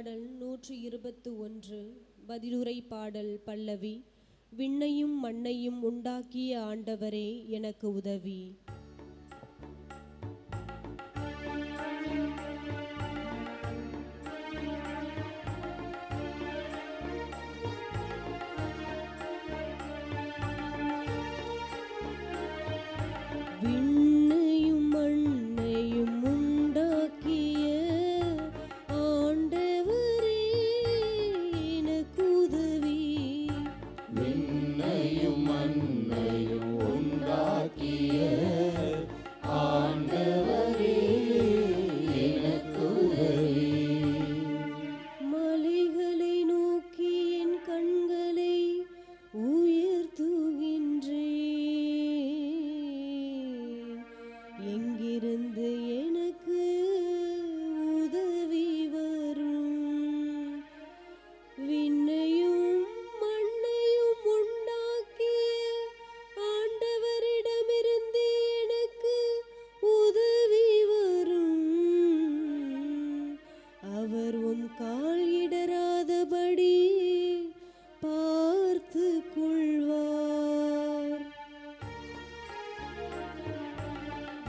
பாடல் நூற்றி இருபத்து ஒன்று பதிலுரை பாடல் பல்லவி விண்ணையும் மண்ணையும் உண்டாக்கிய ஆண்டவரே எனக்கு உதவி. உண்டாக்கிய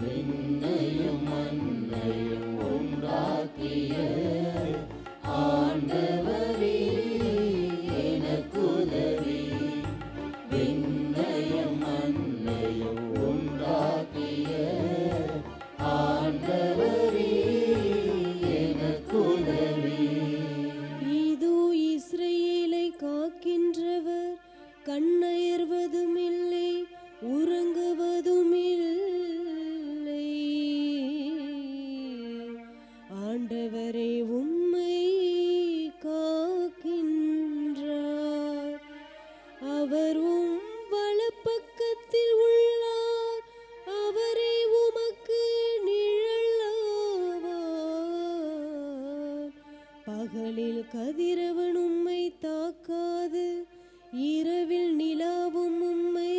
விண்ணையும் பகலில் கதிரவன் உம்மை தாக்காது. இரவில் நிலாவும் உம்மை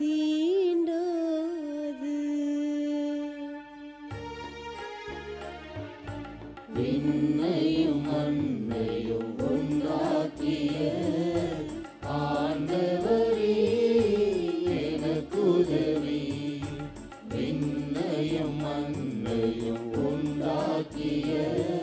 தீண்டாது. விண்ணையும் மண்ணையும் உண்டாக்கிய ஆண்டவரே எனக்கு உதவி. விண்ணையும் மண்ணையும் உண்டாக்கிய